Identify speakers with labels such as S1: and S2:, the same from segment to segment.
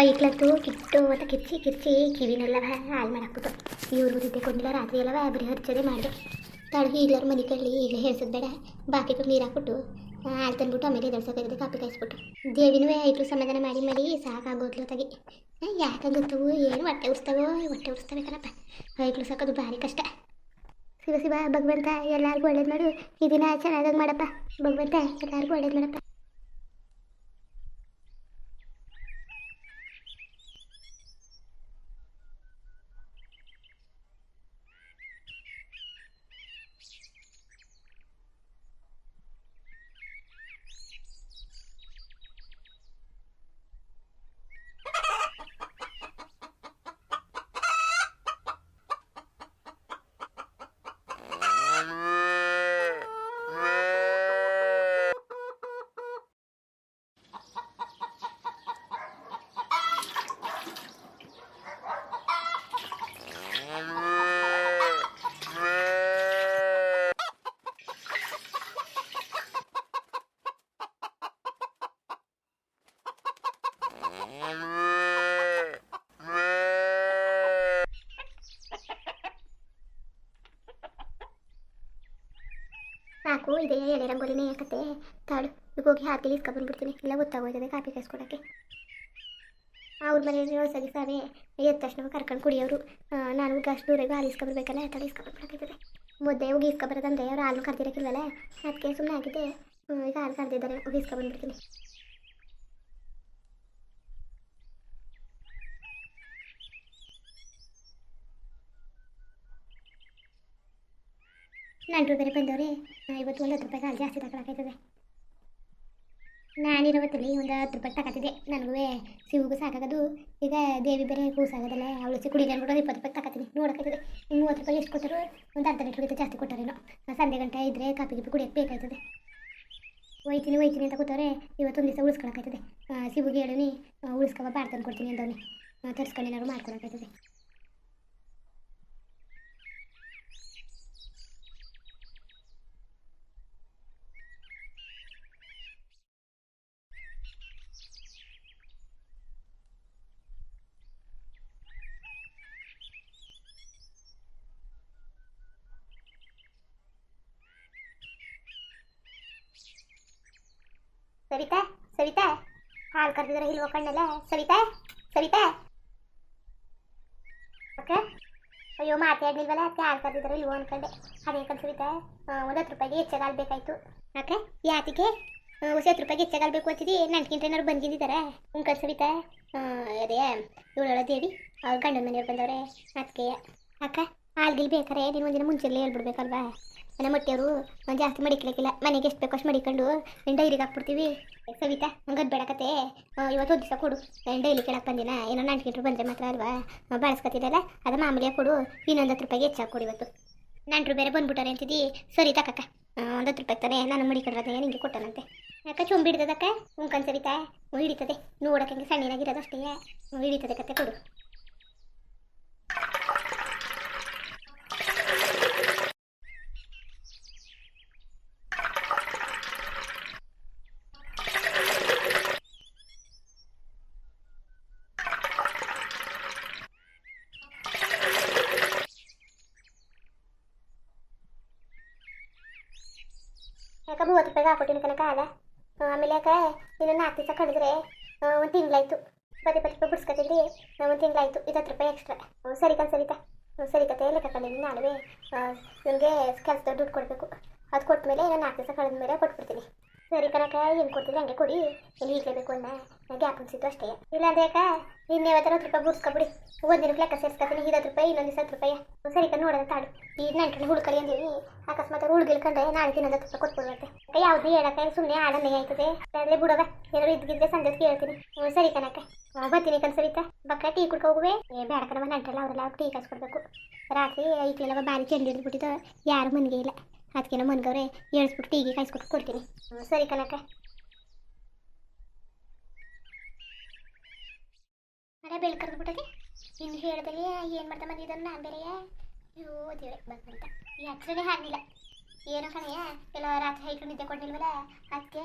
S1: ಐಕ್ಲತ್ತು ಕಿಟ್ಟು ಅಂತ ಕಿಚ್ಚಿ ಕಿಚ್ಚಿ ಕಿವಿನೆಲ್ಲ ಹಾಳು ಮಾಡಾಕ್ಬಿಟ್ಟು ಇವ್ರು ನಿದ್ದೆ ಕೊಡಲಿಲ್ಲ ರಾತ್ರಿ ಎಲ್ಲ ಬರೀ ಹರ್ಚದೆ ಮಾಡಿದೆ. ತಳಗಿ ಈಗ್ಲಾರ ಮನೆ ಕಳ್ಳಿ ಈಗ ಹೇಳ್ಸೋದು ಬೇಡ. ಬಾಕಿ ನೀರು ಹಾಕ್ಬಿಟ್ಟು ಹಾಲು ತಂದ್ಬಿಟ್ಟು ಆಮೇಲೆ ಎದಳ್ಸೋಕಾಗಿದೆ ಕಾಪಿ ಕಾಯಿಸ್ಬಿಟ್ಟು ದೇವಿನೂ ಐಕ್ಳು ಸಮಾಧಾನ ಮಾಡಿ ಮಾಡಿ ಸಾಕಾಗೋದ್ಲು ತಗಿ. ಯಾಕಂಗತ್ತವು ಏನು ಹೊಟ್ಟೆ ಉರ್ಸ್ತಾವೋ, ಹೊಟ್ಟೆ ಉರ್ಸ್ತವೆ ಕಣಪ್ಪ. ಸಾಕೋದು ಭಾರಿ ಕಷ್ಟ. ಶಿವ ಶಿವ, ಭಗವಂತ, ಎಲ್ಲರಿಗೂ ಒಳ್ಳೇದು ಮಾಡು. ಈ ದಿನ ಚೆನ್ನಾಗಿ ಮಾಡಪ್ಪ. ಭಗವಂತ, ಎಲ್ಲರಿಗೂ ಒಳ್ಳೇದು ಮಾಡಪ್ಪ. ಸಾಕು ಇದೆ ಎಲೆ ರಂಗೋಲಿನೇ ಯಾಕತ್ತೆ ತಾಳು ಈಗ ಹೋಗಿ ಹಾಕಿ ಇಸ್ಕೊಂಡ್ಬಂದ್ಬಿಡ್ತೀನಿ ಇಲ್ಲ ಗೊತ್ತಾಗೋಯ್ತದೆ ಕಾಪಿ ಕಾಯಿಸ್ಕೊಡಕ್ಕೆ ಅವ್ರ ಮನೆಯಲ್ಲಿ ಹೊಸಗಿ ಸಾವೆ ಎದ್ದ ತಕ್ಷಣ ಕರ್ಕೊಂಡು ಕುಡಿಯೋರು. ನಾನು ಅಷ್ಟು ದೂರ ಹಾಲು ಇಸ್ಕೊಂಬರ್ಬೇಕಲ್ಲ ತಲೆ ಇಸ್ಕೊಂಬರ್ಬೇಕಾಗ್ತದೆ ಮುದ್ದೆ ಹೋಗಿ ಇಸ್ಕೊಂಬರೋದಂದ್ರೆ ಅವ್ರು ಹಾಲು ಕರ್ದಿರಕ್ಕಿಲ್ವಲ್ಲ ಅದಕ್ಕೆ ಸುಮ್ಮನೆ ಆಗಿದೆ ಈಗ ಹಾಲು ಕರ್ದಿದ್ದಾರೆ, ಹೋಗಿ ಇಸ್ಕೊಂಬಂದ್ಬಿಡ್ತೀನಿ. ನಂಟರು ಬೇರೆ ಬಂದವ್ರಿ. ಇವತ್ತು ಒಂದು ಹತ್ತು ರೂಪಾಯಿ ಕಾಲು ಜಾಸ್ತಿ ತಗೊಳಕಾಯ್ತದೆ. ನಾನಿರೋವತ್ತಲ್ಲಿ ಒಂದು ಹತ್ತು ರೂಪಾಯಿ ತಗೋತಿದ್ದೆ. ನನಗೂ ಸಿವುಗೂ ಸಾಕಾಗೋದು. ಈಗ ದೇವಿ ಬೇರೆ ಕೂಸಾಗೋದಲ್ಲ ಅವಳು ಸಿ ಕುಡಿಗೆ ಅಂದ್ಬಿಟ್ಟು ಇಪ್ಪತ್ತು ರೂಪಾಯಿ ತಗೋತೀನಿ ಇನ್ನು ಮೂವತ್ತು ರೂಪಾಯಿ ಎಷ್ಟು ಕೊಟ್ಟರು? ಒಂದು ಅರ್ಧ ಲೀಟ್ರ್ ಗಿಂತ ಜಾಸ್ತಿ ಕೊಟ್ಟಾರೇನೋ. ಸಂಜೆ ಗಂಟೆ ಇದ್ದರೆ ಕಾಪಿ ಗಿಪಿ ಕುಡಿಯೋಕ್ಕೆ ಬೇಕಾಯ್ತದೆ. ಒಯ್ತೀನಿ ಒಯ್ತೀನಿ ಅಂತ ಕೂತವ್ರೆ ಇವತ್ತೊಂದು ದಿವಸ ಉಳಿಸ್ಕೊಳಕಾಯ್ತದೆ. ಶಿವುಗೆ ಹೇಳಿ ಉಳಿಸ್ಕೊಬ ಬಾರ್ ತಂದು ಕೊಡ್ತೀನಿ ಅಂದವನಿ. ತರ್ಸ್ಕೊಂಡು ಏನಾದ್ರು ಮಾಡ್ಕೊಳಕಾಯ್ತದೆ. ಸವಿತಾ ಸವಿತಾ. ಹಾಲು ಕರೆದಿದ್ರೆ ಇಲ್ವೋ ಕಣ್ಣಲ್ಲ? ಸವಿತಾ ಸವಿತಾ. ಓಕೆ ಅಯ್ಯೋ ಮಾತಾಡ್ಲಿಲ್ವಲ್ಲ ಅದಕ್ಕೆ ಹಾಲು ಕರೆದಿದ್ರೆ ಇಲ್ವೋ ಅನ್ಕೊಂಡೆ. ಅದೇ ಕಣ್ ಸವಿತಾ ಒಂದು ಹತ್ತು ರೂಪಾಯಿಗೆ ಹೆಚ್ಚಾಗಿ ಹಾಲು ಬೇಕಾಯ್ತು ಓಕೆ ಯಾತಿಗೆ ಹೊಸ ಹತ್ತು ರೂಪಾಯಿಗೆ ಹೆಚ್ಚಾಗಬೇಕು ಬೇಕು ಅಂತಿದ್ದಿ ನಂಟ್ಕಿಂತ ಏನಾದ್ರು ಬಂದಿದ್ದಾರೆ? ಹ್ಞೂ ಕಣ್ ಸವಿತಾ. ಅದೇ, ಇವಳೊಳ ದೇವಿ ಗಂಡನ ಮನೆಯವ್ರು ಬಂದವ್ರೆ. ಅದಕ್ಕೆ ಅಕ್ಕ, ಹಾಲ್ಗಿಲ್ ಬೇಕಾರೆ ನೀನು ಒಂದಿನ ಮುಂಚೆಲ್ಲೇ ಹೇಳ್ಬಿಡ್ಬೇಕಲ್ವಾ? ನಮ್ಮ ಮೊಟ್ಟೆಯವರು ಜಾಸ್ತಿ ಮಡಿಕ್ಲಿಕ್ಕಿಲ್ಲ ಮನೆಗೆ ಎಷ್ಟು ಬೇಕೋ ಅಷ್ಟು ಮಡಿಕೊಂಡು ನೀನು ಡೈರಿಗೆ ಹಾಕ್ಬಿಡ್ತೀವಿ. ಸವಿತಾ ಹಂಗೆ ಬೇಡಕತ್ತೆ ಇವತ್ತು ದಿವಸ ಕೊಡು. ನಾನು ಡೈಲಿ ಕೇಳಕ್ಕೆ ಬಂದಿನ. ಏನೋ ನಂಟ್ಗಿಂಟ್ರು ಬಂದರೆ ಮಾತ್ರ ಅಲ್ವಾ? ಬಳಸ್ಕೊತಿದ್ದಲ್ಲ ಅದು ಮಾಮೂಲಿಯ ಕೊಡು. ಇನ್ನೊಂದು ಹತ್ತು ರೂಪಾಯಿಗೆ ಹೆಚ್ಚಾಗಿ ಕೊಡು ಇವತ್ತು. ನಂಟ್ರು ಬೇರೆ ಬಂದ್ಬಿಟ್ಟಾರೆ ಅಂತಿದ್ದಿ. ಸರಿ ತಕ್ಕ ಒಂದು ಹತ್ತು ರೂಪಾಯಿ ತಾನೆ ನಾನು ಮಡಿಕೊಂಡ್ರದೆ ನಿಂಗೆ ಕೊಟ್ಟನಂತೆ. ಯಾಕೆ ಚೊಂಬು ಹಿಡಿದದಕ್ಕ ಉಂಕನ್ ಸವಿತಾ. ಹಿಡಿತದೆ. ನೋಡಕ್ಕೆ ಹಂಗೆ ಸಣ್ಣನಾಗಿರೋದು ಅಷ್ಟೇ. ಹಿಡಿತದೆ ಕತೆ ಕೊಡು. ಯಾಕೆ ಮೂವತ್ತು ರೂಪಾಯಿಗೆ ಹಾಕೊಟ್ಟಿನ ಕನಕ ಆಗ. ಆಮೇಲೆ ಯಾಕೆ ಇನ್ನು ನಾಲ್ಕು ದಿವಸ ಕಳೆದ್ರೆ ಒಂದು ತಿಂಗಳಾಯ್ತು. ಪದೇ ಪದೇ ರೂಪಾಯಿ ಬಿಡ್ಸ್ಕೊತಿದ್ರಿ ಒಂದು ತಿಂಗಳಾಯ್ತು ಇದತ್ತು ರೂಪಾಯಿ ಎಕ್ಸ್ಟ್ರಾ ಸರಿ ಕನ್ ಸರಿತಾ ಸರಿ ಕತೆ ಲೆಕ್ಕ ಕಂಡಿದ್ದೀನಿ ನಾನುವೇ. ನಿಮಗೆ ಕೆಲಸದ ದುಡ್ಡು ಕೊಡಬೇಕು. ಅದು ಕೊಟ್ಟ ಮೇಲೆ ನಾನು ನಾಲ್ಕು ದಿವಸ ಕಳೆದ ಮೇಲೆ ಕೊಟ್ಬಿಡ್ತೀನಿ. ಸರಿ ಕನಕ ಏನು ಕೊಡ್ತಿದ್ರೆ ಹಂಗೆ ಕೊಡಿ. ಇಲ್ಲಿ ಈಗಲೇ ಬೇಕು ಅನ್ನ ಗ್ಯಾಪ್ ಅನ್ಸಿತ್ತು ಅಷ್ಟೇ. ಇಲ್ಲಾಂದ್ರೆ ಯಾಕ ಇನ್ನೇ ಹತ್ತು ರೂಪಾಯಿ ಬೂಡ್ಸ್ಕೊಬಿಡಿ ಒಂದು ದಿನಕ್ಕೆ ಲೆಕ್ಕ ಸೇರಿಸ್ಕೊತೀನಿ ಹತ್ತು ರೂಪಾಯಿ, ಇನ್ನೊಂದು ದಿವಸ ಹತ್ತು ರೂಪಾಯಿ. ಸರಿ ಕನ್ ನೋಡೋಣ ತಾಡು. ಈಗ ನಂಟು ಹುಡುಕಲಿ ಅಂದೀವಿ. ಅಕಸ್ಮಾತ್ ಅವ್ರು ಹುಡುಗಿಲ್ಕಂಡ್ರೆ ನಾಳೆ ದಿನ ಹತ್ತು ರೂಪಾಯಿ ಕೊಟ್ಬಿಡುತ್ತೆ ಯಾವ್ದು ಹೇಳಕ್ಕೆ ಸುಮ್ಮನೆ ಆಡನ್ನೇ ಆಯ್ತದೆ. ಅದೇ ಬಿಡವ ಏನಾದ್ರು ಇದ್ದಿದ್ರೆ ಸಂಜೆ ಕೇಳ್ತೀನಿ. ಹ್ಞೂ ಸರಿ ಕನಕ ಬರ್ತೀನಿ ಕನ್ ಸರಿತಾ ಬಕ್ಕ ಟೀ ಕುಡ್ಕೊ ಹೋಗುವೆ. ಏ, ಬೇಡ ಕಣವ ನಂಟಲ್ಲ ಅವರೆಲ್ಲ ಟೀ ಕಾಯಿಸ್ಕೊಡ್ಬೇಕು ರಾತ್ರಿ ಐಕ್ಲೆಲ್ಲ ಬಾರಿ ಚೆಂಡಿ ಹಿಡಿದ್ಬಿಟ್ಟಿದ್ದು ಯಾರು ಮನೆಗೆ ಇಲ್ಲ. ಅದಕ್ಕೆ ನಮ್ಮ ಮನ್ಗವ್ರೆ ಹೇಳಿಸ್ಬಿಟ್ಟು ಟೀಗೆ ಕಾಯಿಸ್ಕೊಟ್ಟು ಕೊಡ್ತೀನಿ. ಸರಿ ಕನಕ. ಅದೇ ಬೆಳ್ ಕರೆದ್ಬಿಟ್ಟದೆ ಇನ್ನು ಹೇಳ್ದಲ್ಲಿ ಏನು ಮಾಡ್ತಾ ಬಂದಿದ್ದಾನೆ ನಾನು ಬೇರೆಯೇ ಅಯ್ಯೋ, ದೇವ್ರೆ ಬಂದಂತ ಈ ಹತ್ರನೇ ಆಗಲಿಲ್ಲ. ಏನೋ ಕಣಯ್ಯ ಎಲ್ಲ ರಾತ್ರಿ ಹೈಕ್ಳು ನಿದ್ದೆ ಕೊಟ್ಟಿಲ್ವಲ್ಲ ಅದಕ್ಕೆ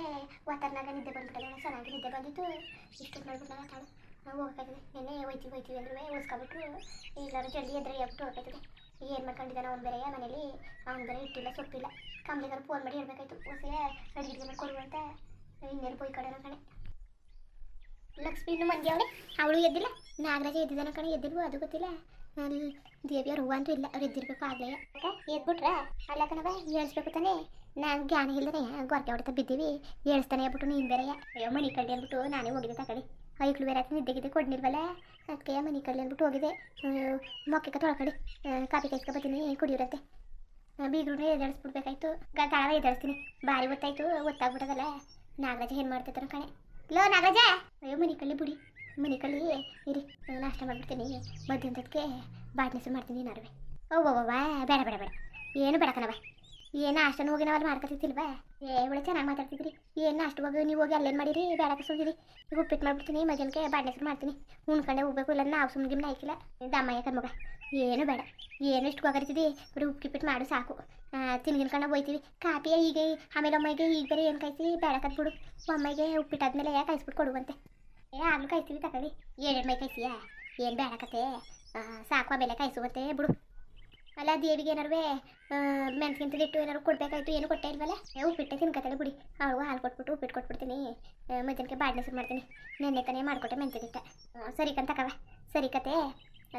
S1: ವಾತಾವರಣಾಗ ನಿದ್ದೆ ಬಂದ್ಬಿಟ್ಟದೆ ಚೆನ್ನಾಗಿ ನಿದ್ದೆ ಬಂದಿತ್ತು. ಇಷ್ಟು ನೋಡ್ಬಿಟ್ಟು ತಾಳು ಹೋಗ್ಬೇಕಾಯ್ತದೆ. ನೆನ್ನೆ ಹೋಯ್ತೀವಿ ಹೋಯ್ತೀವಿ ಅಂದ್ರೆ ಉಳಿಸ್ಕೊಬಿಟ್ರು ಎಲ್ಲರೂ ಜಲ್ದಿ ಎದ್ರೆ ಹೇಳ್ಬಿಟ್ಟು ಹೋಗ್ಬೇಕಾಯ್ತದೆ. ಏನು ಮಾಡ್ಕೊಂಡಿದ್ದಾನೆ ಅವ್ನು ಬೇರೆ, ಮನೇಲಿ ಅವ್ನು ಬೇರೆ ಇಟ್ಟಿಲ್ಲ, ಸೊಪ್ಪಿಲ್ಲ. ಕಂಪ್ನಿಗಾರು ಫೋನ್ ಮಾಡಿ ಹೇಳ್ಬೇಕಾಯ್ತು. ಹೊಸ ಅಡುಗೆ ಮಾಡ್ಕೊಡು ಅಂತ. ಇನ್ನೇನು ಪೋಯ್ ಕಡೆ ಕಣೆ ಲಕ್ಷ್ಮಿ ಇನ್ನು ಮಂದಿ ಅವಳೆ ಅವಳು ಎದ್ದಿಲ್ಲ. ನಾಗರಾಜ ಎದ್ದಿದ್ದಾನ ಕಣೆ, ಎದ್ದಿಲ್ವೋ ಅದು ಗೊತ್ತಿಲ್ಲ. ಅಲ್ಲಿ ದೇವಿಯವ್ರ ಹೂವು ಅಂತೂ ಇಲ್ಲ, ಅವ್ರು ಎದ್ದಿರ್ಬೇಕು ಆಗಲೇ. ಎದ್ಬಿಟ್ರೆ ಅಲ್ಲ ಕಣವ ಏಳಿಸ್ಬೇಕು ತಾನೆ. ನಾನು ಜ್ಞಾನ ಇಲ್ಲದೆ ಗೊರಕೆ ಹೊಡೆತ ಬಿದ್ದೀವಿ. ಹೇಳ್ತಾನೆ ಹೇಳ್ಬಿಟ್ಟು ನೀನು ಬೇರೆ ಅಯ್ಯೋ ಮನೆ ಅಂದ್ಬಿಟ್ಟು ನಾನೇ ಹೋಗಿದ್ದೆ ತಗಡಿ ಐಕ್ಳು ಬೇರೆ ಆಯ್ತು, ನಿದ್ದೆಗಿದ್ದೆ ಕೊಡ್ನಿಲ್ವಲ್ಲ ಅದಕ್ಕೆ ಮನೆ ಕಡೆ ಅಂದ್ಬಿಟ್ಟು ಹೋಗಿದೆ ಮೊಕ್ಕೆ ತೊಳ್ಕಡಿ ಕಾಫಿ ಕೈಸ್ಕೊ ಬರ್ತೀನಿ, ಕುಡಿಯೋರಂತೆ. ಬೀಗ್ರೂ ಎದಾಡಿಸ್ಬಿಡ್ಬೇಕಾಯ್ತು ಗಾಳ ಎದಾಡಿಸ್ತೀನಿ ಭಾರಿ ಗೊತ್ತಾಯ್ತು ಗೊತ್ತಾಗ್ಬಿಟ್ಟದಲ್ಲ ನಾಗರಾಜ ಏನು ಮಾಡ್ತಿರ್ತಾನೆ ಕಣೆ. ಲೋ, ನಾಗರಾಜ! ಅಯ್ಯೋ, ಮನೆ ಕಳ್ಳಿ ಬಿಡಿ. ಮನೆ ಕಳ್ಳಿ ಇರಿ. ನಾಷ್ಟ ಮಾಡ್ಬಿಡ್ತೀನಿ. ಮಧ್ಯಾಹ್ನದಕ್ಕೆ ಬಾಟ್ನೆಸು ಮಾಡ್ತೀನಿ ನಾರುವೆ ಓ ಬೇಡ ಬೇಡ ಬೇಡ. ಏನು ಬೇಡ ಕಣವ ಏನು ಅಷ್ಟನ್ನು ಹೋಗಿ ನಾವಲ್ಲಿ ಮಾಡ್ಕೊತಿಲ್ವಾ ಏ ಒಳ್ಳೆ ಚೆನ್ನಾಗಿ ಮಾತಾಡ್ತಿದ್ರಿ. ಏನ ಅಷ್ಟು ಹೋಗಿ ನೀವು ಹೋಗಿ ಅಲ್ಲೇನು ಮಾಡಿರಿ? ಬೇಡಕ್ಕೆ ಸುಮ್ಮಿರಿ ಈಗ ಉಪ್ಪಿಟ್ಟು ಮಾಡ್ಬಿಡ್ತೀನಿ ಮಧ್ಯಾಹ್ನಕ್ಕೆ ಬಾಟ್ನೆಸು ಮಾಡ್ತೀನಿ. ಉಣ್ಕೊಂಡೆ ಹೋಗ್ಬೇಕು ಇಲ್ಲ ನಾವು ಸುಮ್ಮನೆ ಗಿಮ್ನ ಹಾಕಿಲ್ಲ ದಮ್ಮಯ್ಯ ಕಣ್ಮಗ ಏನು ಬೇಡ. ಏನು ಇಷ್ಟು ಹೋಗರಿತಿದ್ದಿ ಬರೀ ಉಪ್ಪಿಟ್ಟು ಮಾಡು, ಸಾಕು. ತಿನ್ಗಿನ್ಕೊಂಡು ಹೋಯ್ತೀವಿ ಕಾಪಿ ಈಗ ಆಮೇಲೆ ಅಮ್ಮಗೆ ಈಗ ಬೇರೆ ಏನು ಕಾಯ್ಸಿ ಬೇಡ. ಕತ್ಬಿಡು ಅಮ್ಮಗೆ ಉಪ್ಪಿಟ್ಟಾದ್ಮೇಲೆ ಕಾಯಿಸ್ಬಿಟ್ಟು ಕೊಡುವಂತೆ. ಏ, ಆಗ್ಲೂ ಕಾಯ್ತೀವಿ ತಗೊಳ್ಳಿ ಏಳೆರಡು ಮೈ ಕಾಯ್ಸಿಯಾ ಏನು ಬೇಡ ಕತೆ ಸಾಕು, ಆಮೇಲೆ ಕಾಯಿಸುವಂತೆ. ಬಿಡು. ಅಲ್ಲ ದೇವಿಗೆ ಏನಾರು ಮೆಣಸಿನ ಇಟ್ಟು ಏನಾರು ಕೊಡ್ಬೇಕಾಯ್ತು, ಏನು ಕೊಟ್ಟೆ ಇಲ್ವಲ್ಲ? ಉಪ್ಪಿಟ್ಟೆ ತಿನ್ಕತ್ತಾಳೆ ಬಿಡಿ. ಅವಳು ಹಾಲು ಕೊಟ್ಬಿಟ್ಟು ಉಪ್ಪಿಟ್ಟು ಕೊಟ್ಬಿಡ್ತೀನಿ. ಮಧ್ಯಾಹ್ನಕ್ಕೆ ಬಾಡ್ನೆ ಶುರು ಮಾಡ್ತೀನಿ. ನೆನ್ನೆ ತಾನೇ ಮಾಡ್ಕೊಟ್ಟೆ ಮೆಂತ್ಯದಿಟ್ಟ ಸರಿ ಕಂತಕವ ಸರಿ ಕತೆ.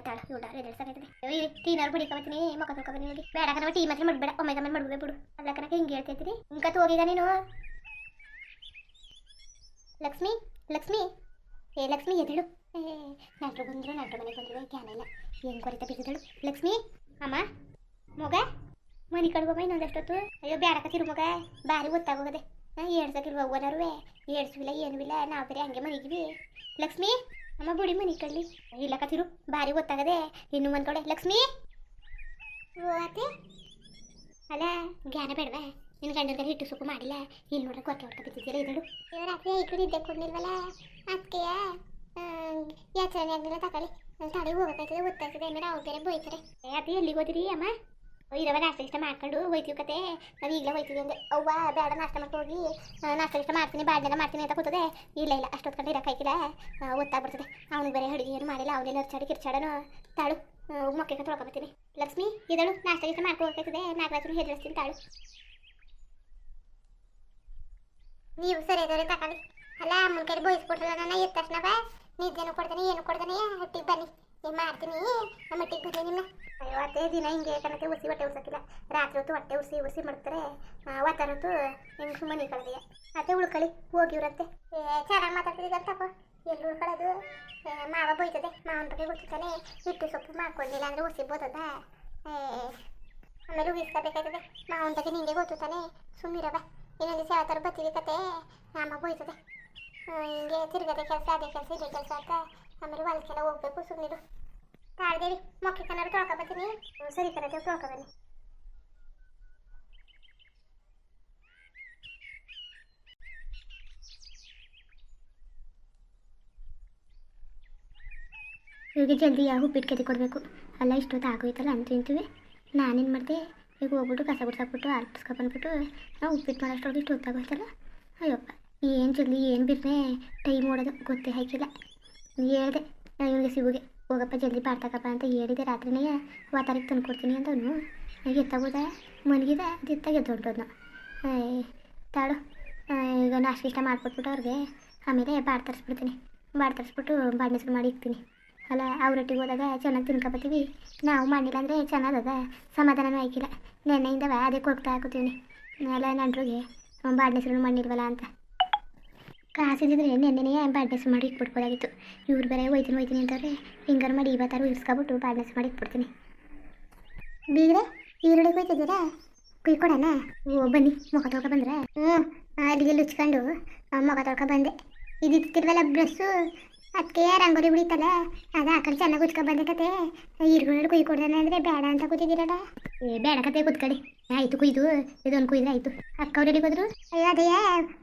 S1: ತಾಳ, ಇವಳ ಎರಡು ಸಾಕಾಯ್ತದೆ ಟೀನಾರು ಬಡಿಕೊಬತ್ತೀನಿ ಮುಖ ತೊಳ್ಕೊಬತ್ತೀನಿ ನೋಡಿ. ಬೇಡ ಕಣವ ಟೀ ಮಾತ್ರ ಮಾಡ್ಬೇಡ ಒಮ್ಮೆ ಕಮ್ಮಿ ಮಾಡ್ಬಿಡ ಬಿಡು. ಅಲ್ಲ ಕಣಕ್ಕೆ ಹಿಂಗೆ ಹೇಳ್ತೈತಿರಿ ಇಂಕತ್ ಹೋಗಿಗ ನೀನು? ಲಕ್ಷ್ಮಿ ಲಕ್ಷ್ಮಿ. ಏ, ಲಕ್ಷ್ಮಿ ಎದಳು ಏ ನಾಟ್ರು ಬಂದ್ರು ನಾಟ್ರು ಮನೆಗೆ ಬಂದ್ರು. ಜ್ಞಾನ ಇಲ್ಲ. ಏನು ಕೊರಿತ ಲಕ್ಷ್ಮಿ ಅಮ್ಮ, ಮಗ? ಮನೆ ಕಡ್ಗೋ ಇನ್ನೊಂದು ಎಷ್ಟೊತ್ತು? ಅಯ್ಯೋ, ಬ್ಯಾಡಕತ್ತಿರು ಮಗ. ಭಾರಿ ಗೊತ್ತಾಗೋಗದೆ ಹಾಂ ಏಳ್ಸಕ್ಕಿಲ್ವ ಅವ್ವನರುವೆ ಏಳ್ಸುವಿಲ್ಲ ಏನೂ ಇಲ್ಲ ನಾವು ಬೇರೆ ಹಂಗೆ ಮನೆಗಿವಿ. ಲಕ್ಷ್ಮಿ, ಅಮ್ಮ ಬುಡಿ ಮನೆ ಕಡ್ಲಿ ಇಲ್ಲ ಕತ್ತಿರು ಭಾರಿ ಗೊತ್ತಾಗದೆ ಇನ್ನು ಮನ್ಕೊಡೆ ಲಕ್ಷ್ಮಿ? ಓ, ಅತ್ತೆ. ಅಲ್ಲ, ಜ್ಞಾನ ಬೇಡವಾ? ನಿನ್ನ ಗಂಡನ ಹಿಟ್ಟು ಸೊಪ್ಪು ಮಾಡಿಲ್ಲ. ಇಲ್ಲಿ ನೋಡ್ರೆ ಕೊರಕೆ ಹೊಡ್ಕ ಬಿದ್ದಿದ್ದೀರ ಇದಳು ರಾತ್ರಿ ಐದು ನಿದ್ದೆ ಕೊಡ್ಲಿಲ್ವಲ್ಲ? ಅದಕ್ಕೆಯ ಯಾಚನೆ ಆಗಲಿಲ್ಲ, ತಗೊಳ್ಳಿ. ತಡೆ ಹೋಗಬೇಕಾಯ್ತದೆ ಗೊತ್ತಾಗ್ತದೆ ಆಮೇಲೆ ಅವ್ರು ಬೇರೆ ಬೈತಾರೆ. ಅದು ಎಲ್ಲಿಗೆ ಹೋದಿರಿ ಅಮ್ಮ? ಇರವ ನಾಷ್ಟ ಇಷ್ಟ ಮಾಡ್ಕೊಂಡು ಹೋಯ್ತೀವಿ ಕತೆ. ನಾವು ಈಗಲೇ ಹೋಯ್ತೀವಿ ಅಂದೆ ಅವ್ವ, ಬೇಡ, ನಾಷ್ಟ ಮಾಡ್ಕೊಂಡು ಹೋಗಿ. ನಾಷ್ಟ ಇಷ್ಟ ಮಾಡ್ತೀನಿ ಬಾಡ್ನೆಲ್ಲ ಮಾಡ್ತೀನಿ ಅಂತ ಕೂತದೆ. ಇಲ್ಲ ಇಲ್ಲ, ಅಷ್ಟೊತ್ತು ಕಂಡು ಇರೋಕ್ಕಾಯ್ತಿಲ್ಲ ಒತ್ತಾಗ್ಬಿಡ್ತದೆ ಅವ್ನಿಗೆ ಬೇರೆ ಅಡುಗೆ ಏನು ಮಾಡಿಲ್ಲ ಅವನೇ ನರ್ಚಾಡಿ ಕಿರ್ಚಾಡನು ತಾಳು. ಮೊಕ್ಕೆ ತೊಳ್ಕೊಬತ್ತೀನಿ ಲಕ್ಷ್ಮಿ, ಇದಳು, ನಾಷ್ಟ ಇಷ್ಟ ಮಾಡ್ಕೋಬೇಕಾಯ್ತದೆ ನಾಗರಾಜರು ಹೆದರಿಸ್ತೀನಿ ತಾಳು. ನೀವು ಸರಿ ಅದವ್ರೆ ತಕೊಳ್ಳಿ ಅಲ್ಲ, ಅಮ್ಮನ ಕಡೆ ಬೋಯಿಸ್ಕೊಟ್ರಲ್ಲ ನನ್ನ ಎದ್ದ ತಕ್ಷಣ ನಿದ್ದೆನು ಕೊಡ್ತೀನಿ ಏನು ಕೊಡ್ತೀನಿ ಹೊಟ್ಟಿಗೆ ಬನ್ನಿ. ಏನು ಮಾಡ್ತೀನಿ? ನಮ್ಮ ಹೊಟ್ಟಿಗೆ ಬನ್ನಿ ನಿಮ್ಮ ಅಯ್ಯೋ ಅದೇ ದಿನ ಹಿಂಗೆ ಕಣಕ್ಕೆ ಉಸಿ ಹೊಟ್ಟೆ ಉರ್ಸಕ್ಕಿಲ್ಲ ರಾತ್ರಿ ಹೊತ್ತು ಹೊಟ್ಟೆ ಉಸಿ ಉಸಿ ಮಾಡ್ತಾರೆ. ಅವತ್ತಾರ ಹೊತ್ತು ಹೆಂಗೆ ಸುಮ್ಮನೆ ಕಳೆದಿಯ ಅದೇ ಉಳ್ಕೊಳ್ಳಿ. ಹೋಗಿವ್ರಂತೆ ಏ ಚೆನ್ನಾಗಿ ಮಾತಾಡ್ತಿದ್ದೀಗಂತಪ್ಪ ಎಲ್ಲಿ ಉಳ್ಕೊಳ್ಳೋದು ಮಾವ ಬೈತದೆ. ಮಾವನ ಬಗ್ಗೆ ಗೊತ್ತಿರ್ತಾನೆ. ಹಿಟ್ಟು ಸೊಪ್ಪು ಮಾಡ್ಕೊಂಡಿಲ್ಲ ಅಂದ್ರೆ ಉಸಿ ಬೋದದ. ಆಮೇಲೆ ಉಗಿಸ್ಕೋಬೇಕಾಯ್ತದೆ. ಮಾವನ ಬಗ್ಗೆ ನಿಂಗೆ ಗೊತ್ತಿರ್ತಾನೆ. ತಾನೆ ಸುಮ್ಮಿರವ ಇನ್ನೊಂದು ಸೇವಾ ಥರ ಬತ್ತೀವಿ ಕತೆ. ಅಮ್ಮ ಬೈತದೆ. ಆ, ಹಿಂಗೆ ತಿರುಗದೆ ಕೆಲಸ, ಅದೇ ಕೆಲಸ, ಇದೇ ಕೆಲಸ ಅಂತ ಆಮೇಲೆ ಹೊಲಕ್ಕೆಲ್ಲ ಹೋಗ್ಬೇಕು ಸುಮ್ಮನಿರು ತಾಳ್ದೇರಿ ಮೊಕ್ಕೆ ಕನ್ನಡ ತೊಳ್ಕೊಬತ್ತೀನಿ ಸರಿ ಕನ್ನಡ ತೊಳ್ಕೊಬನ್ನಿ ಇವಾಗ ಜಲ್ದಿ ಯಾವ ಉಪ್ಪಿಟ್ಟು ಕತೆ ಕೊಡಬೇಕು. ಅಲ್ಲ, ಇಷ್ಟೊತ್ತು ಆಗೋಯ್ತಲ್ಲ ಅಂತ ತಿಂತೀವಿ. ನಾನೇನು ಮಾಡಿದೆ, ಈಗ ಹೋಗ್ಬಿಟ್ಟು ಕಸ ಗುಡ್ಸಾಕ್ಬಿಟ್ಟು ಹಾಲು ಬಂದ್ಬಿಟ್ಟು ನಾವು ಉಪ್ಪಿಟ್ಟು ಮಾಡೋಷ್ಟೊಳಗೆ ಇಷ್ಟು ಹೊತ್ತಾಗೋಯ್ತಲ್ಲ ಅಯ್ಯಪ್ಪ. ಏನು ಜಲ್ದಿ ಏನು ಬಿರ್ನೆ ಟೈಮ್ ಓಡೋದು ಗೊತ್ತೇ ಹಾಕಿಲ್ಲ. ಹೇಳ್ದೆ ಇವನಿಗೆ ಸಿಗುಗೆ. ಹೋಗಪ್ಪ, ಜಲ್ದಿ ಬಾಡ್ತಕಪ್ಪ ಅಂತ ಹೇಳಿದೆ ರಾತ್ರಿನೇ. ವಾತಾರಿಗೆ ತಂದು ಕೊಡ್ತೀನಿ ಅಂತವನು ಎತ್ತಾಗೋದ ಮನಗಿದ ಅದು ಎತ್ತಾಗ ತಾಳು. ಈಗ ನಾಷ್ಟ ಇಷ್ಟ ಮಾಡ್ಕೊಟ್ಬಿಟ್ಟು ಅವ್ರಿಗೆ. ಆಮೇಲೆ ಬಾಡ್ ತರಿಸ್ಬಿಡ್ತೀನಿ. ಬಾಡ್ ತರಿಸ್ಬಿಟ್ಟು ಬಾಡ್ ಹೆಸ್ರು ಮಾಡಿ ಇಕ್ತೀನಿ ಅಲ್ಲ, ಅವ್ರೊಟ್ಟಿಗೆ ಹೋದಾಗ ಚೆನ್ನಾಗಿ ತಿನ್ಕೊಬತ್ತೀವಿ. ನಾವು ಮಾಡಿಲ್ಲ ಅಂದರೆ ಚೆನ್ನಾಗದ ಸಮಾಧಾನನೂ ಆಯ್ಕಿಲ್ಲ ನೆನ್ನೆಯಿಂದ ಅದೇ ಕೊಡ್ತಾ ಹಾಕೋತೀವಿ ಅಲ್ಲ ನಂಟ್ರಿಗೆ ಬಾಡ್ ಹೆಸ್ರು ಮಾಡಿಲ್ವಲ್ಲ ಅಂತ. ಕಾಸಿದ್ರೆ ನೆನ್ನೆನೇ ಬಾಡ್ನೆಸ್ ಮಾಡಿ ಇಟ್ಬಿಡ್ಬೋದಾಗಿತ್ತು ಇವ್ರು ಬೇರೆ ಹೋಯ್ತೀನಿ ಹೋಯ್ತೀನಿ ಅಂತಾರೆ. ಹಿಂಗಾರು ಮಾಡಿ ಇವತ್ತಾರು ಇರ್ಸ್ಕೊಬಿಟ್ಟು ಬಾಡ್ನೆಸ್ ಮಾಡಿ ಇಟ್ಬಿಡ್ತೀನಿ. ಬೀಗ್ರೆ, ಈರುಳ್ಳಿ ಹೋಯ್ತಿದ್ದೀರಾ ಕುಯ್ಕೊಡೋಣ ಓ, ಬನ್ನಿ, ಮುಖ ತೊಳ್ಕೊ ಬಂದ್ರೆ. ಹ್ಞೂ ಅಲ್ಲಿಗೆ ಲುಚ್ಕೊಂಡು ಮುಖ ತೊಳ್ಕೊ ಬಂದೆ. ಇದಿತ್ತಿರ್ವಲ್ಲ ಬ್ರಸ್ಸು ಅದಕ್ಕೆ ರಂಗೋಲಿ ಬಿಡಿತಲ್ಲ ಅದು ಆ ಚೆನ್ನಾಗಿ ಕುಚ್ಕೊ ಬಂದೆ ಕತೆ. ಈರುಳ್ಳಿ ಕುಯ್ಕೊಡೋಣ ಅಂದರೆ ಬೇಡ ಅಂತ ಕೂತಿದ್ದೀರಲ್ಲ? ಏ, ಬೇಡ ಕತೆ, ಕೂತ್ಕೊಳ್ಳಿ. ಆಯಿತು, ಕುಯ್ದು. ಇದೊಂದು ಕುಯ್ದ್ರೆ ಆಯಿತು. ಅಕ್ಕ ಅವ್ರು ಹೋದ್ರು? ಅಯ್ಯೋ, ಅದೇ,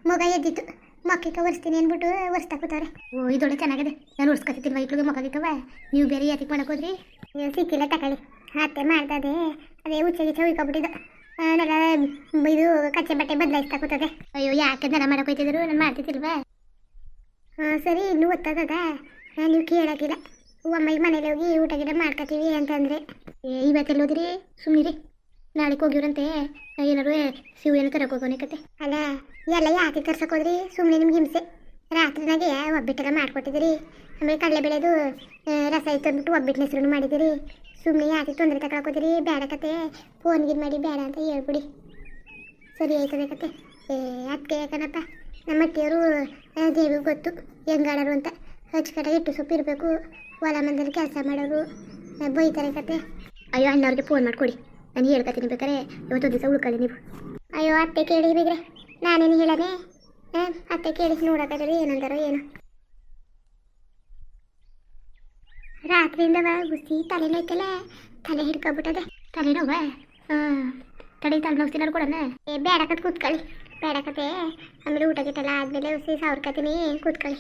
S1: ಮಗ ಎದ್ದಿತ್ತು. ಮಕ್ಕಕ್ಕೆ ಒರೆಸ್ತೀನಿ ಅಂದ್ಬಿಟ್ಟು ಒರೆಸ್ತಾ ಕೂತವ್ರೆ. ಓ ಇದೊಳೆ ಚೆನ್ನಾಗಿದೆ. ನಾನು ಒರೆಸ್ಕೊತಿಲ್ವ ಮೈಕ್ಳಿಗೆ ಮಕ್ಕಳಿಕ್ಕವ ನೀವು ಬೇರೆ ಯಾತಿಗೆ ಮಾಡಕ್ ಹೋದ್ರಿ? ಸಿಕ್ಕಿಲ್ಲ ತಕೊಳ್ಳಿ ಅತ್ತೆ ಮಾಡ್ತದೆ ಅದೇ ಉಚ್ಚ ಗಿಚ್ಚ ಉಯ್ಕೊಬಿಟ್ಟಿದ್ದು ನಾನೆಲ್ಲ ಇದು ಕಚ್ಚೆ ಬಟ್ಟೆ ಬದಲಾಯಿಸ್ತಾ ಕೂತದೆ. ಅಯ್ಯೋ, ಯಾಕೆ ದನ ಮಾಡಕ್ ಹೋಯ್ತಿದ್ರು? ನಾನು ಮಾಡ್ತಿದ್ದಿಲ್ವಾ? ಹಾಂ ಸರಿ, ಇನ್ನೂ ಒತ್ತದ ನೀವು ಕೇಳಕ್ಕಿಲ್ಲ. ಓಮ್ಮಿಗೆ ಮನೇಲಿ ಹೋಗಿ ಊಟ ಗಿಡ ಮಾಡ್ಕೊತೀವಿ ಅಂತಂದರೆ. ಇವತ್ತೆಲ್ಲ ಹೋದ್ರಿ? ಸುಮ್ಮನಿರಿ ನಾಳೆಗೆ ಹೋಗಿವ್ರಂತೆ ಏನಾರು ಸಿಹಿ ಏನೋ ತರಕ್ಕೆ ಹೋಗೋಣ ಕತೆ. ಅಲ್ಲ ಎಲ್ಲ ಯಾಕೆ ಕರ್ಸಕ್ಕೋದ್ರಿ ಸುಮ್ಮನೆ ನಿಮ್ಗೆ ಹಿಂಸೆ. ರಾತ್ರಿನಾಗೆ ಒಬ್ಬಿಟ್ಟೆಲ್ಲ ಮಾಡ್ಕೊಟ್ಟಿದ್ದೀರಿ ಆಮೇಲೆ ಕಡಲೆ ಬೆಳೆದು ರಸ ಇತ್ತು ಅಂದ್ಬಿಟ್ಟು ಒಬ್ಬಿಟ್ಟಿನ ಹೆಸರು ಮಾಡಿದ್ದೀರಿ ಸುಮ್ಮನೆ ಯಾಕೆ ತೊಂದರೆ ತಗೊಳಕೋದಿರಿ ಬೇಡ ಕತೆ. ಫೋನ್ ಗಿನ್ ಮಾಡಿ ಬೇಡ ಅಂತ ಹೇಳ್ಬಿಡಿ. ಸರಿ ಆಯ್ತದೆ ಕತೆ. ಏ ಅದಕ್ಕೆ ಯಾಕನಪ್ಪ? ನಮ್ಮ ಅತ್ತಿಯವರು ದೇವಿಗೆ ಗೊತ್ತು. ಹೆಂಗಾಡೋರು ಅಂತ. ಅಚ್ಚುಕಟ್ಟಾಗಿ ಇಟ್ಟು ಸೊಪ್ಪು ಇರಬೇಕು. ಹೊಲ ಮಂದಲ್ಲಿ ಕೆಲಸ ಮಾಡೋರು. ಬೈತಾರೆ ಕತೆ. ಅಯ್ಯೋ, ಅಣ್ಣವ್ರಿಗೆ ಫೋನ್ ಮಾಡಿಕೊಡಿ. ನಾನು ಹೇಳ್ಕೊತೀನಿ ಬೇಕಾದ್ರೆ. ಇವತ್ತೊಂದು ದಿವಸ ಉಳ್ಕೊಳ್ಳಿ ನೀವು. ಅಯ್ಯೋ, ಅತ್ತೆ ಕೇಳಿ ಬಿಗ್ರೆ ನಾನೇನು ಹೇಳದೆ? ಅತ್ತೆ ಕೇಳಿ ನೋಡಕ್ಕಾದ್ರೆ ಏನಂತಾರೋ ಏನು. ರಾತ್ರಿಯಿಂದ ಗುಸಿ ತಲೆನೋಯ್ತಲ್ಲ, ತಲೆ ಹಿಡ್ಕೊಬಿಟ್ಟದೆ. ತಲೆನೋವ? ತಡೆ ತಲೆ ತಲೆನೋವ್ತಿನಾರು ಕೊಡೋಣ ಏ ಬೇಡಕತ್ ಕೂತ್ಕೊಳ್ಳಿ. ಬೇಡಕತೆ ಆಮೇಲೆ ಊಟ ಗಿಟ್ಟಲ್ಲ ಆದ್ಮೇಲೆ ಹುಸಿ ಸಾವ್ರಕತೀನಿ ಕೂತ್ಕೊಳ್ಳಿ.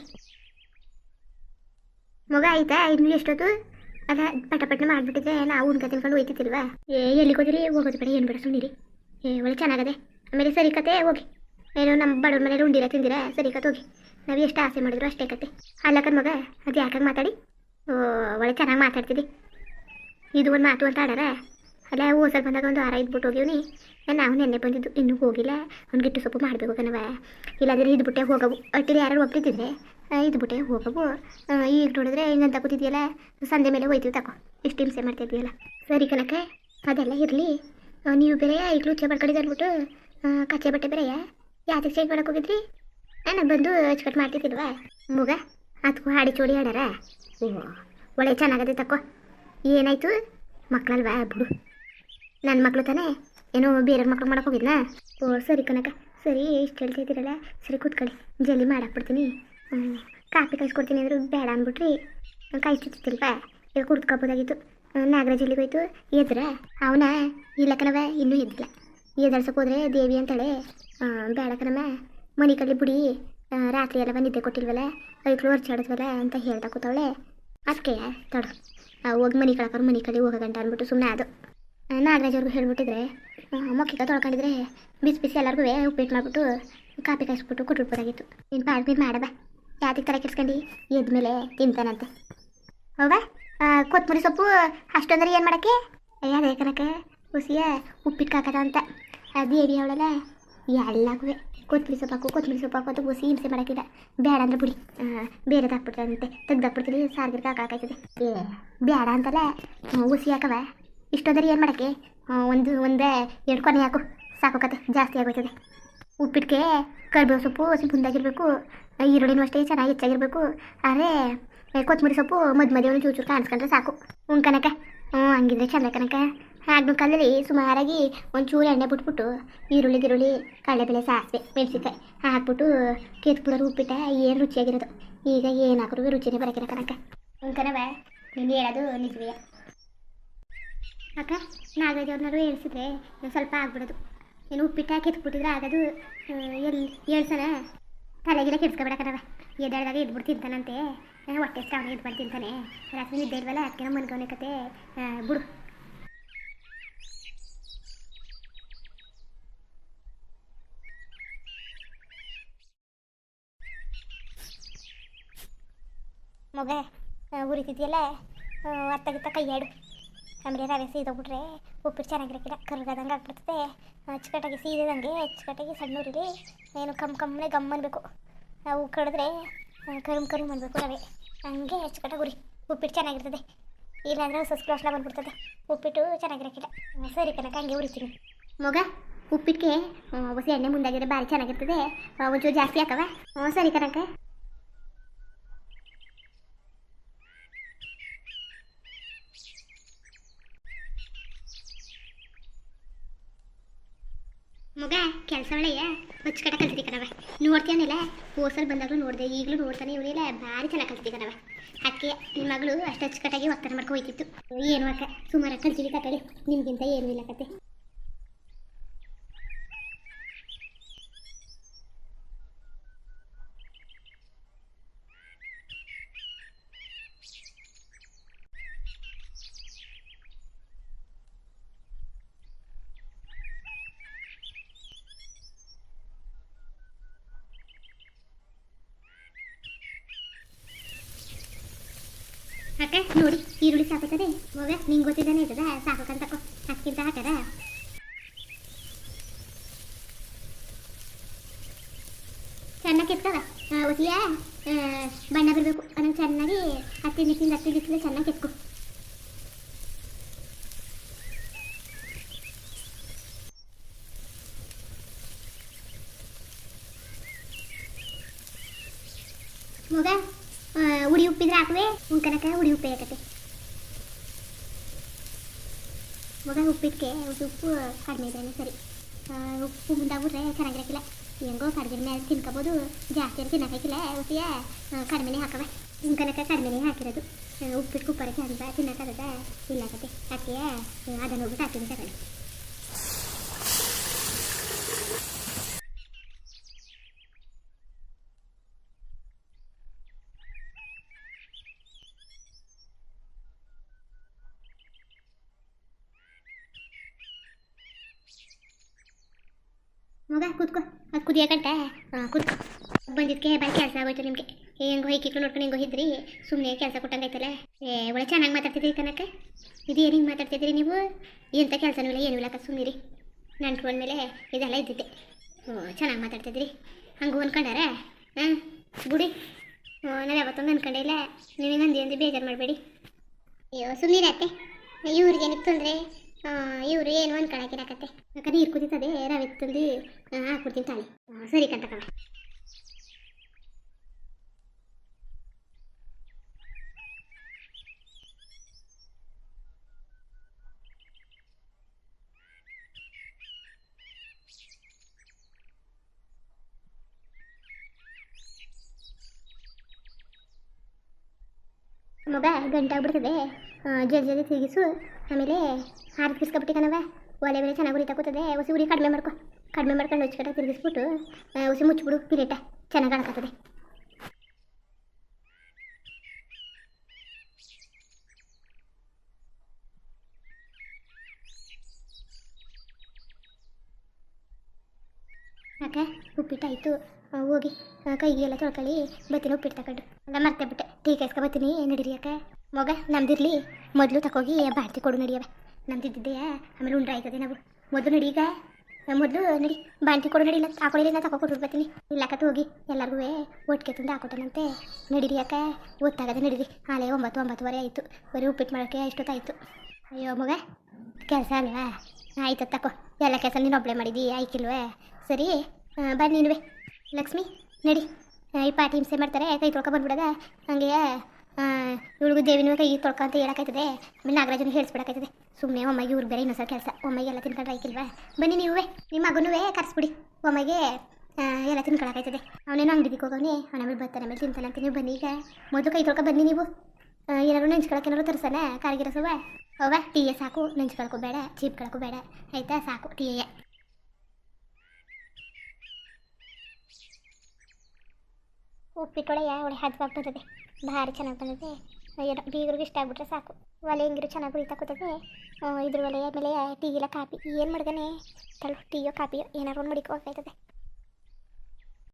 S1: ಮಗ ಆಯ್ತಾ? ಇನ್ನು ಎಷ್ಟೊತ್ತು? ಅದ ಪಟ ಪಟ್ನ ಮಾಡಿಬಿಟ್ಟಿದ್ರೆ ನಾವು ಉಣ್ಕ ತಿನ್ಕೊಂಡು ಹೋಯ್ತಿತ್ತಿಲ್ವಾ ಏ, ಎಲ್ಲಿಗೆ ಹೋದಿರಿ? ಹೋಗೋದು ಬೇಡ, ಏನು ಬೇಡ ಸುಮ್ಮನಿರಿ ಏ, ಒಳ್ಳೆ ಚೆನ್ನಾಗದೆ. ಆಮೇಲೆ ಸರಿ ಕತೆ, ಹೋಗಿ. ಏನೋ ನಮ್ಮ ಬಡವ್ರ ಮನೇಲಿ ಉಂಡಿರ ತಿಂದಿರ? ಸರಿ ಕತ್ ಹೋಗಿ. ನಾವು ಎಷ್ಟು ಆಸೆ ಮಾಡಿದ್ರು ಅಷ್ಟೇ ಕತೆ. ಅಲ್ಲಕ್ಕನ್ ಮಗ ಅದು ಯಾಕಂಗೆ ಮಾತಾಡಿ? ಓ, ಒಳ್ಳೆ ಚೆನ್ನಾಗಿ ಮಾತಾಡ್ತಿದ್ದಿ ಇದು ಒಂದು ಮಾತು ಅಂತ ಆಡಾರ? ಅಲ್ಲ ಓಸಲ್ ಬಂದಾಗ ಒಂದು ವಾರ ಇದ್ಬಿಟ್ಟು ಹೋಗಿವ್ನಿ ನಾವು ನೆನ್ನೆ ಬಂದಿದ್ದು, ಇನ್ನೂ ಹೋಗಿಲ್ಲ. ಅವ್ನು ಗಿಟ್ಟು ಸೊಪ್ಪು ಮಾಡಬೇಕು ಕಣವ ಇಲ್ಲಾಂದ್ರೆ ಇದ್ಬಿಟ್ಟೆ ಹೋಗವು. ಅಟ್ಟಿಲಿ ಯಾರು ಒಪ್ತಿದ್ದಿದ್ರೆ ಇದ್ಬಿಟ್ಟೆ ಹೋಗವು. ಈಗ ನೋಡಿದ್ರೆ ಹಿಂಗಂತ ಕೂತಿದ್ಯಲ್ಲ? ಸಂಜೆ ಮೇಲೆ ಹೋಯ್ತೀವಿ, ತಕೋ. ಇಷ್ಟು ಹಿಂಸೆ ಮಾಡ್ತಿದ್ಯಲ್ಲ ಸರಿ ಕಣಕ್ಕೆ, ಅದೆಲ್ಲ ಇರಲಿ. ನೀವು ಬೇರೆ ಈಗಲೂ ಚೆ ಮಾಡ್ಕೊಂಡಿದ್ದು ಅಂದ್ಬಿಟ್ಟು ಕಚ್ಚೆ ಬಟ್ಟೆ ಬೇರೆಯಾ? ಯಾತಕ್ಕೆ ಚೇಂಜ್ ಮಾಡಕ್ಕೆ ಹೋಗಿದ್ರಿ? ನಾನು ಬಂದು ಚಿಕಟ್ ಮಾಡ್ತಿದ್ದಿಲ್ವಾ? ಮುಗ? ಅದಕ್ಕೂ ಹಾಡಿ ಚೋಡಿ ಹಾಡಾರ ಓ ಒಳ್ಳೆ ಚೆನ್ನಾಗದೆ ತಕ್ಕೋ ಏನಾಯ್ತು? ಮಕ್ಕಳಲ್ವಾ ಬಿಡು. ನನ್ನ ಮಕ್ಕಳು ತಾನೇ? ಏನೋ ಬೇರೆ ಮಕ್ಳು ಮಾಡಕ್ಕೆ ಹೋಗಿದ್ನಾ? ಓ, ಸರಿ ಕನಕ. ಸರಿ, ಇಷ್ಟು ಹೇಳ್ತಿದ್ದೀರಲ್ಲ ಸರಿ, ಕೂತ್ಕೊಳ್ಳಿ. ಜಲ್ದಿ ಮಾಡಾಕ್ಬಿಡ್ತೀನಿ. ಕಾಫಿ ಕಾಯಿಸ್ಕೊಡ್ತೀನಿ ಅಂದ್ರು ಬೇಡ ಅಂದ್ಬಿಟ್ರಿ. ಕಾಯಿಸ್ತಿತ್ತಿಲ್ವಾ ಈಗ ಕುಡ್ಕೊಬೋದಾಗಿತ್ತು ನಾಗರಾಜ್ ಹೋಯ್ತು ಎದ್ರ? ಅವನ? ಇಲ್ಲ ಕಣವ ಇನ್ನೂ ಎದ್ದಿಲ್ಲ. ಎದಳ್ಸಕ್ಕೆ ಹೋದ್ರೆ ದೇವಿ ಅಂತಾಳೆ ಬೇಡ ಕಣಮ್ಮ ಮನೆ ಕಡೆ ಬಿಡಿ ರಾತ್ರಿ ಎಲ್ಲ ನಿದ್ದೆ ಕೊಟ್ಟಿಲ್ವಲ್ಲ, ಐಕ್ಳು ಹೊರ್ಚಾಡಿದ್ವಲ್ಲ ಅಂತ ಹೇಳ್ತಾ ಕೂತವಳೆ. ಅದಕ್ಕೆ ತಡ ಹೋಗಿ ಮನೆ ಕಳಕರು ಮನೆ ಕಡೆ ಹೋಗೋ ಗಂಟ ಅಂದ್ಬಿಟ್ಟು ಸುಮ್ಮನೆ ಅದು ನಾಗರಾಜ್ ಅವ್ರಿಗೂ ಹೇಳ್ಬಿಟ್ಟಿದ್ರೆ ಮೊಕ್ಕಿಗೆ ತೊಳ್ಕೊಂಡಿದ್ರೆ ಬಿಸಿ ಬಿಸಿ ಎಲ್ಲರಿಗೂ ಉಪ್ಪಿಟ್ಟು ಮಾಡಿಬಿಟ್ಟು ಕಾಪಿ ಕಾಯಿಸ್ಬಿಟ್ಟು ಕೊಟ್ಬಿಡ್ಬೋದಾಗಿತ್ತು ನೀನು ಪಾಡ್ ನೀನು ಮಾಡಬ ಯಾತಿಗೆ ತಲೆ ಕೆಡ್ಸ್ಕೊಂಡು ಎದ್ಮೇಲೆ ತಿಂತಾನಂತೆ. ಹೌದಾ ಕೊತ್ತಂಬರಿ ಸೊಪ್ಪು ಅಷ್ಟೊಂದ್ರೆ ಏನು ಮಾಡೋಕ್ಕೆ? ಅದೇ ಕನಕ ಹುಸಿಯ ಉಪ್ಪಿಟ್ಟು ಕಾಕದ ಅಂತ. ಅದು ಹೇಳಿ ಅವಳಲ್ಲ ಎಲ್ಲಕ್ಕೂ ಕೊತ್ತಂಬರಿ ಸೊಪ್ಪು ಹಾಕು ಕೊತ್ತಂಬರಿ ಸೊಪ್ಪು ಹಾಕು ಅಂತ ಹುಸಿ ಹಿಂಸೆ ಮಾಡೋಕ್ಕಿಲ್ಲ ಬೇಡ ಅಂದ್ರೆ ಬಿಡಿ. ಬೇರೆ ಬೇರೆದು ಹಾಕ್ಬಿಡ್ತಾರಂತೆ ತೆಗ್ದು ಹಾಕ್ಬಿಡ್ತೀನಿ ಸಾರ್ಗಿರ್ಕ ಹಾಕಾಕಾಯ್ತದೆ ಏ, ಬೇಡ ಅಂತಲ್ಲ. ಹುಸಿ ಹಾಕವ. ಇಷ್ಟೊಂದರೆ ಏನು ಮಾಡೋಕ್ಕೆ? ಒಂದು, ಒಂದೇ, ಎರಡು ಕೊನೆ ಹಾಕು. ಸಾಕು ಕತೆ, ಜಾಸ್ತಿ ಆಗೋಯ್ತದೆ. ಉಪ್ಪಿಟ್ಟಿಗೆ ಕರಿಬೇವು ಸೊಪ್ಪು ಹಸಿ ಮುಂದಾಗಿರಬೇಕು ಈರುಳ್ಳಿನೂ ಅಷ್ಟೇ ಚೆನ್ನಾಗಿ ಹೆಚ್ಚಾಗಿರಬೇಕು. ಆದರೆ ಕೊತ್ತಂಬರಿ ಸೊಪ್ಪು ಮಧ್ಯ ಒಂದು ಚೂರು ಚೂರು ಕಾಣಿಸ್ಕೊಂಡ್ರೆ ಸಾಕು. ಹ್ಞೂ ಕನಕ ಹ್ಞೂ ಹಂಗಿದ್ರೆ ಚಂದ ಕನಕ ಆಗಿನ ಕಾಲದಲ್ಲಿ ಸುಮಾರಾಗಿ ಒಂಚೂರು ಚೂರು ಎಣ್ಣೆ ಬಿಟ್ಬಿಟ್ಟು ಈರುಳ್ಳಿ ಗಿರುಳ್ಳಿ, ಕಡಲೆಬೇಳೆ ಸಾಸಿವೆ, ಮೆಣಸಿನ್ಕಾಯಿ ಹಾಕ್ಬಿಟ್ಟು ಕೆತ್ಬಿಡೋರು ಉಪ್ಪಿಟ್ಟ ಏನು ರುಚಿಯಾಗಿರೋದು? ಈಗ ಏನು ರುಚಿನೇ ಬರೋಕ್ಕಿಲ್ಲ ಕನಕ ಹ್ಞೂ ಕಣವ ನೀನು ಹೇಳೋದು ನಿಜವೇ ಅಕ್ಕ, ನಾಗರಾಜ್ ಅವ್ರನ್ನಾರು ಹೇಳ್ಸಿದ್ರೆ ಸ್ವಲ್ಪ ಆಗ್ಬಿಡೋದು. ಏನು ಉಪ್ಪಿಟ್ಟ ಹಾಕಿ ಆಗೋದು ಎಲ್ಲಿ ಹೇಳ್ಸನ ತಲೆಗಿಲ್ಲ ಕೆಡ್ಸ್ಕೊಬೇಡ ಕಣವ ಎದ್ದಾಡ್ದಾಗ ಎದ್ಬಿಟ್ಟು ತಿಂತಾನಂತೆ. ಹೊಟ್ಟೆ ಅವನೇ ಎದ್ಬಿಟ್ಟು ತಿಂತಾನೆ. ರಾತ್ರಿ ನಿದ್ದೆ ಇಲ್ವಲ್ಲ? ಅದಕ್ಕೆ ಮನ್ಗವನೆ ಕತೆ ಬಿಡು. ಮಗ ಉರಿತಿದ್ಯಲ್ಲ ಅತ್ತಗಿತ್ತ ಕೈಯಾಡು ಆಮೇಲೆ ರವೆ ಸೀದೋಗ್ಬಿಟ್ರೆ ಉಪ್ಪಿಟ್ಟು ಚೆನ್ನಾಗಿರಕ್ಕಿಲ್ಲ ಕರ್ಗದಂಗೆ ಆಗ್ಬಿಡ್ತದೆ. ಅಚ್ಚುಕಟ್ಟಾಗಿ ಸೀದಿದಂಗೆ ಅಚ್ಚುಕಟ್ಟಾಗಿ ಸಣ್ಣ ಏನು ಕಮ್ ಕಮ್ಮನೆ ಗಮ್ ಅನ್ಬೇಕು. ನಾವು ಕಡಿದ್ರೆ ಕರುಮ್ ಕರುಮ್ ಅನ್ಬೇಕು ರವೆ. ಹಂಗೆ ಅಚ್ಚುಕಟ್ಟಾಗಿ ಉರಿ. ಉಪ್ಪಿಟ್ಟು ಚೆನ್ನಾಗಿರ್ತದೆ. ಇಲ್ಲಾಂದ್ರೆ ಹೊಸ ಕ್ಲಾಸ್ಲ ಬಂದ್ಬಿಡ್ತದೆ. ಉಪ್ಪಿಟ್ಟು ಚೆನ್ನಾಗಿರಕ್ಕಿಲ್ಲ ಸರಿ ಕನಕ, ಹಂಗೆ ಉರಿತೀನಿ. ಮಗ ಉಪ್ಪಿಟ್ಟಿಗೆ ಹೊಸ ಎಣ್ಣೆ ಮುಂದಾಗಿದ್ರೆ ಭಾರಿ ಚೆನ್ನಾಗಿರ್ತದೆ. ಒಂಚೂರು ಜಾಸ್ತಿ ಹಾಕವ? ಹ್ಞೂ ಸರಿ ಕನಕ. ಮಗ ಕೆಲಸ ಒಳ್ಳೆಯ ಹೊಚ್ಚಕಟ ಕಲ್ತಿದ್ದಿ ಕಣವ ನೋಡ್ತೀಯನಿಲ್ಲ? ಹೋಸಲ್ ಬಂದಾಗಲೂ ನೋಡಿದೆ, ಈಗಲೂ ನೋಡ್ತಾನೆ ಇವನಿಲ್ಲ ಭಾರಿ ಚೆನ್ನಾಗಿ ಕಲ್ತಿದ್ದಿ ಕಣವ ಅದಕ್ಕೆ ನಿಮ್ಮ ಮಗಳು ಅಷ್ಟು ಅಚ್ಚುಕಟ್ಟಾಗಿ ಒತ್ತಡ ಮಾಡ್ಕೊ ಹೋಯ್ತಿತ್ತು. ಏನು ಅಕ್ಕ, ಸುಮಾರು ಕಲ್ತಿದ್ದಿ ಕತ್ತಳಿ ನಿಮಗಿಂತ ಏನೂ ಇಲ್ಲ ಕತೆ. ಅಕ್ಕ ನೋಡಿ, ಈರುಳ್ಳಿ ಸಾಕತ್ತದೆ ಮಗ ನಿಂಗೆ ಗೊತ್ತಿದ್ದಾನೆ ಇದ್ದದ ಸಾಕಂತಕೋ ಅದಕ್ಕಿಂತ ಹಾಕದ ಚೆನ್ನಾಗಿ ಕೆತ್ತದ ಒಸಿಯ ಬಣ್ಣ ಬರಬೇಕು. ಅದನ್ನು ಚೆನ್ನಾಗಿ ಹತ್ತಿ ದಿಕ್ಕಿಂದ ಹತ್ತಿ ದಿಕ್ಕಿಂದ ಚೆನ್ನಾಗಿ ಕೆತ್ಕೊ ಮಗ ಆ, ಉಡಿ ಉಪ್ಪಿದ್ರೆ ಹಾಕುವೆ ಉಂಕನಕ ಉಡಿ ಉಪ್ಪು ಹಾಕತ್ತೆ ಮಗ ಉಪ್ಪಿಟ್ಟಿಗೆ ಉಪ್ಪು ಕಡಿಮೆ ಇದ್ದಾನೆ ಸರಿ ಉಪ್ಪು ಮುಂದಾಗ್ಬಿಟ್ರೆ ಚೆನ್ನಾಗಿರಕ್ಕಿಲ್ಲ ಹೆಂಗೋ ಕಡಿಮೆ ಮೇಲೆ ತಿನ್ಕೋಬೋದು ಜಾಸ್ತಿ ಏನು ತಿನ್ನಕ್ಕಾಗಿಲ್ಲ ಉಸಿಯ ಕಡಿಮೆನೇ ಹಾಕವೆ ಉಂಕನಕ ಕಡಿಮೆನೇ ಹಾಕಿರೋದು ಉಪ್ಪಿಟ್ಟು ಕುಪ್ಪರಕ್ಕೆ ಚಂದ ತಿನ್ನಕ್ಕಾಗದ ಇಲ್ಲ ಆಗತ್ತೆ ಅದಕ್ಕೆ ಅದನ್ನು ಹೋಗ್ಬಿಟ್ಟು ಹಾಕಿದ್ದೆ ಮಗ ಕೂತ್ಕೋ ಅದು ಕುದಿಯಕಂಟ ಹಾಂ ಕೂತ್ಕೋ. ಬಂದಿದ್ದಕ್ಕೆ ಬಾಯ್ ಕೆಲಸ ಆಗೋಯ್ತು ನಿಮಗೆ. ಹೆಂಗೋ ಹೈಕಿಕ್ಳು ನೋಡ್ಕೊಂಡು ಹಿಂಗೋ ಇದ್ರಿ. ಸುಮ್ಮನೆ ಕೆಲಸ ಕೊಟ್ಟಂಗೈತಲ್ಲ ಏ, ಒಳ್ಳೆ ಚೆನ್ನಾಗಿ ಮಾತಾಡ್ತಿದ್ರಿ ಕನಕ ಇದು ಏನು ಹಿಂಗೆ ಮಾತಾಡ್ತಿದ್ರಿ ನೀವು? ಎಂಥ ಕೆಲಸನೂ ಇಲ್ಲ, ಏನೂ ಇಲ್ಲ ಸುಮ್ಮನಿರಿ ಮೇಲೆ ಇದೆಲ್ಲ ಇದ್ದಿದ್ದೆ. ಓ, ಚೆನ್ನಾಗಿ ಮಾತಾಡ್ತಿದ್ರಿ. ಹಂಗೆ ಅನ್ಕೊಂಡಾರ? ಹಾಂ, ಬಿಡಿ. ನಾನು ಯಾವತ್ತೊಂದು ಅಂದ್ಕೊಂಡೆ ಇಲ್ಲ. ನಿಮಗೆ ಅಂದಿ ಅಂದು ಬೇಜಾರು ಮಾಡಬೇಡಿ. ಅಯ್ಯೋ ಇವ್ರಿಗೆ ಏನಕ್ಕೆ ತೊಂದರೆ ಇವರು ಏನು ಅನ್ಕೊಳಕಿರಕತ್ತೆ ಯಾಕಂದ್ರೆ ನೀರು ಕುದೀತದೆ ರವೆ ತಂದು ಹಾಕ್ಬಿಡ್ತೀನಿ ತಾಳೆ ಸರಿ ಕಂತಕವ ಮಗ ಗಂಟೆ ಆಗ್ಬಿಡ್ತದೆ ಜಲ್ದಿ ಜಲ್ದಿ ತಿರುಗಿಸು. ಆಮೇಲೆ ಹಾರು ತಿರ್ಸ್ಕೊಬಿಟ್ಟು ಕಣವ ಒಲೆ ಬೇರೆ ಚೆನ್ನಾಗಿ ಉರಿತಾ ಕೂತದೆ. ಹೊಸಿ ಉರಿ ಕಡಿಮೆ ಮಾಡ್ಕೊ. ಕಡಿಮೆ ಮಾಡ್ಕೊಂಡು ಹೊಚ್ಕಟ್ಟ ತಿರುಗಿಸ್ಬಿಟ್ಟು ಹೊಸಿ ಮುಚ್ಚಿಬಿಡು ಪಿರೇಟೆ ಚೆನ್ನಾಗಿ ಅಳಕಾಗ್ತದೆ ಅಕ್ಕ ಉಪ್ಪಿಟ್ಟಾಯಿತು. ಹೋಗಿ ಕೈಗೆಲ್ಲ ತೊಳ್ಕೊಳ್ಳಿ ಬತ್ತೀನಿ ಉಪ್ಪಿಟ್ಟು ತಗೊಂಡು ಅಲ್ಲ ಮರ್ತೆ ಬಿಟ್ಟೆ. ಟೀ ಕಾಯ್ಸ್ಕೊ ಬತ್ತೀನಿ. ನಡೀರಿ ಅಕ್ಕ ಮಗ, ನಮ್ದಿರಲಿ. ಮೊದಲು ತಕೋಗಿ ಬಾಡ್ತಿ ಕೊಡು ನಡಿಯವ ನಮ್ದಿದ್ದಿದ್ದೆಯಾ ಆಮೇಲೆ ಉಂಡ್ರ ಆಯ್ತದೆ ನಾವು. ಮೊದಲು ನಡಿ ಈಗ. ಮೊದಲು ನಡಿ. ಬಾಂಟಿ ಕೊಡು ನಡಿಲ್ಲ ಹಾಕೊಳ್ಳಿ ನಾ ಕೊಟ್ಟು ಬರ್ತೀನಿ. ಇಲ್ಲಕತ್ತು ಹೋಗಿ ಎಲ್ಲರಿಗೂ ಒಟ್ಟಿಗೆ ತಂದು ಹಾಕೊಟ್ಟನಂತೆ. ನಡೀರಿ ಯಾಕೆ ಗೊತ್ತಾಗದೆ ನಡೀರಿ. ಹಾಲೆ ಒಂಬತ್ತು, ಒಂಬತ್ತುವರೆ ಆಯಿತು. ಬರೀ ಉಪ್ಪಿಟ್ಟು ಮಾಡೋಕ್ಕೆ ಎಷ್ಟೊತ್ತಾಯಿತು? ಅಯ್ಯೋ, ಮಗ. ಕೆಲಸ ಅಲ್ವಾ? ಆಯ್ತು ತಕೋ. ಎಲ್ಲ ಕೆಲಸ ನೀನು ಒಬ್ಬಳೆ ಮಾಡಿದ್ದಿ ಆಯ್ಕಿಲ್ವೇ? ಸರಿ ಬನ್ನಿ ನೀನುವೆ ಲಕ್ಷ್ಮಿ, ನಡಿ. ಈ ಪಾಟಿ ಹಿಂಸೆ ಮಾಡ್ತಾರೆ. ಕೈ ತೊಳ್ಕೊ ಬಂದ್ಬಿಡದ. ಹಂಗೆ ಇವಳಿಗೂ ದೇವಿನೂ ಕೈ ತೊಳ್ಕ ಅಂತ ಹೇಳಕ್ಕಾಯ್ತದೆ. ಆಮೇಲೆ ನಾಗರಾಜನ ಹೇಳಿಸ್ಬಿಡಕ್ಕಾಯ್ತದೆ. ಸುಮ್ಮನೆ ಒಮ್ಮಗೆ ಇವ್ರಿಗೆ ಬೇರೆ ಇನ್ನೊಂದು ಕೆಲಸ, ಒಮ್ಮಗೆ ಎಲ್ಲ ತಿನ್ಕೊಂಡ್ರೆ ಆಯ್ಕಿಲ್ವಾ ಬನ್ನಿ ನೀವೇ, ನಿಮ್ಮ ಮಗನೂ ಕರೆಸ್ಬಿಡಿ. ಒಮ್ಮಗೆ ಎಲ್ಲ ತಿನ್ಕೊಳಕಾಯ್ತದೆ ಅವನೇನೋ ಅಂಗಡಿಗೆ ಹೋಗವನೇ, ಅವನ ಮೇಲೆ ಬರ್ತಾನೆ, ಆಮೇಲೆ ತಿಂತಾನಂತ ನೀವು ಬನ್ನಿ ಈಗ. ಮೊದಲು ಕೈ ತೊಳ್ಕೊ ಬನ್ನಿ ನೀವು. ಏನಾದ್ರು ನೆಂಚ್ಕೊಳಕ್ಕೆ ಏನಾದ್ರು ತರ್ಸನ ಕಾರಿಗಿರ ಸುವ ಅವ ಟೀಯೇ ಸಾಕು. ನೆಂಚ್ಕೊಳಕ್ಕೂ ಬೇಡ, ಚೀಪ್ಕೊಳಕ್ಕೂ ಬೇಡ. ಆಯ್ತಾ? ಸಾಕು ಟೀಯೇ ಉಪ್ಪಿಟ್ಟೊಳಗೆ ಒಳ್ಳೆ ಹದ್ವಾಗಿ ಬಂದಿದೆ ಭಾರಿ ಚೆನ್ನಾಗಿ ಬಂದಿದೆ ಏನೋ ಬೀಗರಿಗೆ ಇಷ್ಟ ಆಗ್ಬಿಟ್ರೆ ಸಾಕು. ಒಲೆ ಹೆಂಗಿರು ಚೆನ್ನಾಗಿ ಉರಿತಾ ಕೂತದೆ ಇದ್ರ ಒಲೆ ಆಮೇಲೆ ಟೀ ಇಲ್ಲ ಕಾಪಿ. ಏನು ಮಾಡ್ದಾನೆ? ತಳು ಟೀಯೋ, ಕಾಪಿಯೋ? ಏನಾರು ಒಂದು ಮಡಿಕೋ